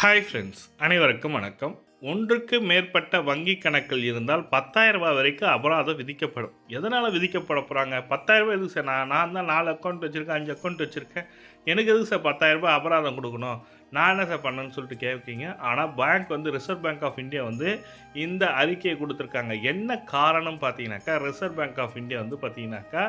Hi friends அனைவருக்கும் வணக்கம். ஒன்றுக்கு மேற்பட்ட வங்கி கணக்கில் இருந்தால் 10000 ரூபாய் வரைக்கும் அபராதம் விதிக்கப்படும். எதனால் விதிக்கப்பட போகிறாங்க 10000 ரூபாய் எதுக்கு சார்? நான் நான் தான் நாலு அக்கௌண்ட் வச்சுருக்கேன் அஞ்சு அக்கௌண்ட் வச்சுருக்கேன். எனக்கு எதுக்கு சார் 10000 ரூபாய் அபராதம் கொடுக்கணும்? நான் என்ன சார் பண்ணேன்னு சொல்லிட்டு கேட்பீங்க ஆனால் பேங்க் வந்து ரிசர்வ் பேங்க் ஆஃப் இந்தியா வந்து இந்த அறிக்கையை கொடுத்துருக்காங்க. என்ன காரணம் பார்த்தீங்கன்னாக்கா ரிசர்வ் பேங்க் ஆஃப் இந்தியா வந்து பார்த்தீங்கன்னாக்கா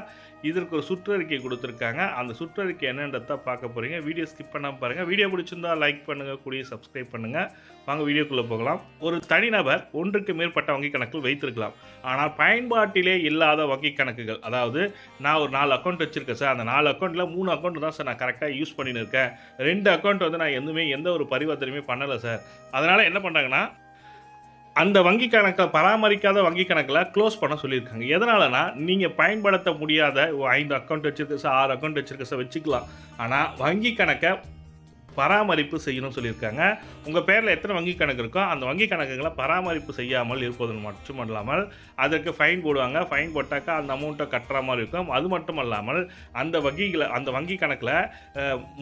இதற்கு ஒரு சுற்றறிக்கை கொடுத்துருக்காங்க. அந்த சுற்றறிக்கை என்னன்றதை பார்க்க போகிறீங்க வீடியோ ஸ்கிப் பண்ணாமல் பாருங்கள் வீடியோ பிடிச்சிருந்தா லைக் பண்ணுங்கள் கூடிய சப்ஸ்கிரைப் பண்ணுங்கள் வாங்க வீடியோக்குள்ளே போகலாம். ஒரு தனிநபர் ஒன்றுக்கு மேற்பட்ட வங்கி கணக்கில் வைத்திருக்கலாம். ஆனால் பயன்பாட்டிலே இல்லாத வங்கி கணக்குகள். அதாவது நான் ஒரு நாலு அக்கௌண்ட் வச்சுருக்கேன் சார் அந்த நாலு அக்கௌண்ட்டில் மூணு அக்கௌண்ட் தான் சார் நான் கரெக்டாக யூஸ் பண்ணின்னு இருக்கேன் ரெண்டு அக்கௌண்ட் வந்து நான் எதுவுமே எந்த ஒரு பரிவர்த்தனையுமே பண்ணலை சார் அதனால் என்ன பண்ணுறாங்கன்னா அந்த வங்கி கணக்கை பராமரிக்காத வங்கி கணக்கில் க்ளோஸ் பண்ண சொல்லியிருக்காங்க. எதனாலனா நீங்கள் பயன்படுத்த முடியாத ஐந்து அக்கௌண்ட் வச்சுருக்க சார் ஆறு அக்கௌண்ட் வச்சுருக்க சார் வச்சுக்கலாம். ஆனால் வங்கி கணக்கை பராமரிப்பு செய்யணும்னு சொல்லியிருக்காங்க. உங்கள் பேரில் எத்தனை வங்கி கணக்கு இருக்கோ அந்த வங்கி கணக்குகளை பராமரிப்பு செய்யாமல் இருப்பது மட்டும் அல்லாமல் அதற்கு ஃபைன் போடுவாங்க. ஃபைன் போட்டாக்கா அந்த அமௌண்ட்டை கட்டுற மாதிரி இருக்கும். அது மட்டும் அல்லாமல் அந்த வங்கிகளை அந்த வங்கி கணக்கில்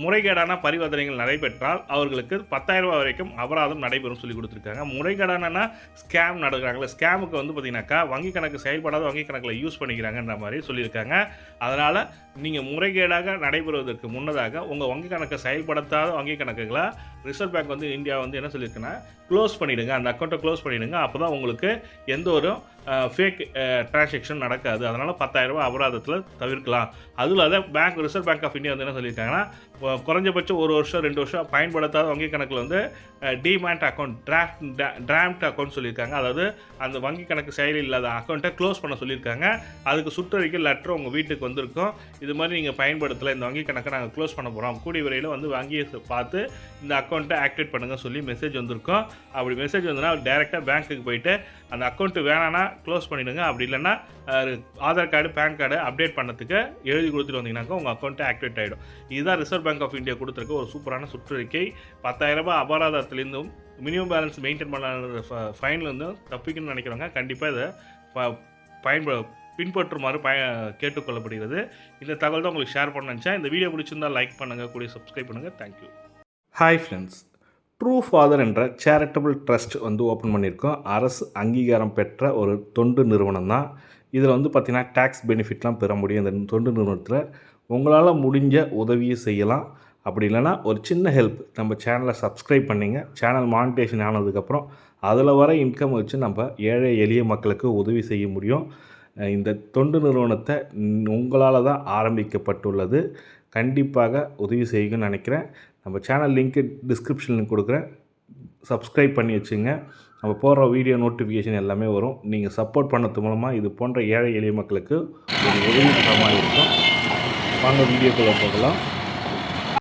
முறைகேடான பரிவர்த்தனைகள் நடைபெற்றால் அவர்களுக்கு 10000 ரூபாய் வரைக்கும் அபராதம் நடைபெறும் சொல்லி கொடுத்துருக்காங்க. முறைகேடானா ஸ்கேம் நடக்கிறாங்களே ஸ்கேமுக்கு வந்து பார்த்தீங்கன்னாக்கா வங்கி கணக்கு செயல்படாத வங்கி கணக்கில் யூஸ் பண்ணிக்கிறாங்கன்ற மாதிரி சொல்லியிருக்காங்க. அதனால் நீங்கள் முறைகேடாக நடைபெறுவதற்கு முன்னதாக உங்கள் வங்கி கணக்கை செயல்படுத்தாத வங்கி கணக்குகளை ரிசர்வ் பேங்க் வந்து இந்தியா வந்து என்ன சொல்லியிருக்குன்னா க்ளோஸ் பண்ணிவிடுங்க அந்த அக்கௌண்ட்டை க்ளோஸ் பண்ணிவிடுங்க அப்போ தான் உங்களுக்கு எந்த ஒரு ஃபேக் டிரான்சாக்ஷன் நடக்காது. அதனால் பத்தாயிரரூபா அபராதத்தில் தவிர்க்கலாம். அதுவும் இல்லாத bank reserve bank of India வந்து என்ன சொல்லியிருக்காங்கன்னா குறைஞ்சபட்சம் ஒரு வருஷம் ரெண்டு வருஷம் பயன்படுத்தாத வங்கி கணக்கில் வந்து demat account draft dormant account சொல்லியிருக்காங்க. அதாவது அந்த வங்கி கணக்கு செயலி இல்லாத அக்கௌண்ட்டை க்ளோஸ் பண்ண சொல்லியிருக்காங்க. அதுக்கு சுற்றறிக்கை லெட்டர் உங்கள் வீட்டுக்கு வந்திருக்கும். இது மாதிரி நீங்கள் பயன்படுத்தலை. இந்த வங்கி கணக்கை நாங்கள் க்ளோஸ் பண்ண போகிறோம் கூடிய விரைவில் வந்து வங்கியை பார்த்து இந்த அக்கௌண்ட்டை ஆக்டிவேட் பண்ணுங்க சொல்லி மெசேஜ் வந்திருக்கும். அப்படி மெசேஜ் வந்ததுன்னா டேரெக்டாக பேங்க்குக்கு போயிட்டு அந்த அக்கௌண்ட்டு வேணான்னா க்ளோஸ் பண்ணிவிடுங்க அப்படி இல்லைன்னா Aadhaar card PAN card update பண்ணதுக்கு எழுதி கொடுத்துட்டு வந்தீங்கன்னாக்கா உங்கள் அக்கௌண்ட்டு ஆக்டிவேட் ஆகிடும் இதுதான் ரிசர்வ் பேங்க் ஆஃப் இந்தியா கொடுத்துருக்க ஒரு சூப்பரான சுற்றறிக்கை. 10000 ரூபாய் அபராதத்திலேருந்தும் மினிமம் பேலன்ஸ் மெயின்டைன் பண்ண ஃபைன்லேருந்தும் தப்பிக்கணும்னு நினைக்கிறவங்க கண்டிப்பாக இதை ப- பயன்ப பின்பற்றுமாறு பய கேட்டுக்கொள்ளப்படுகிறது. இந்த தகவல் தான் உங்களுக்கு ஷேர் பண்ண நினச்சேன். இந்த வீடியோ பிடிச்சிருந்தா லைக் பண்ணுங்கள் கூடிய சப்ஸ்கிரைப் பண்ணுங்கள் thank you hi friends true father என்ற சேரிட்டபிள் ட்ரஸ்ட் வந்து ஓப்பன் பண்ணியிருக்கோம். அரசு அங்கீகாரம் பெற்ற ஒரு தொண்டு நிறுவனம் தான். இதில் வந்து பார்த்திங்கன்னா டேக்ஸ் பெனிஃபிட்லாம் பெற முடியும். இந்த தொண்டு நிறுவனத்தில் உங்களால் முடிஞ்ச உதவியை செய்யலாம். அப்படி இல்லைன்னா ஒரு சின்ன ஹெல்ப் நம்ம சேனலை சப்ஸ்கிரைப் பண்ணிங்க. சேனல் மானிட்டேஷன் ஆனதுக்கப்புறம் அதில் வர இன்கம் வச்சு நம்ம ஏழை எளிய மக்களுக்கு உதவி செய்ய முடியும். இந்த தொண்டு நிறுவனத்தை உங்களால் தான் ஆரம்பிக்கப்பட்டுள்ளது. கண்டிப்பாக உதவி செய்யுங்கன்னு நினைக்கிறேன். நம்ம சேனல் லிங்க்கு டிஸ்கிரிப்ஷனில் கொடுக்குறேன். சப்ஸ்கிரைப் பண்ணி வச்சுங்க. நம்ம போடுற வீடியோ நோட்டிஃபிகேஷன் எல்லாமே வரும். நீங்கள் சப்போர்ட் பண்ணது மூலமாக இது போன்ற ஏழை எளிய மக்களுக்கு ஒரு உதவிகரமாக இருக்கும். வாங்க வீடியோக்குள்ளே போகலாம்.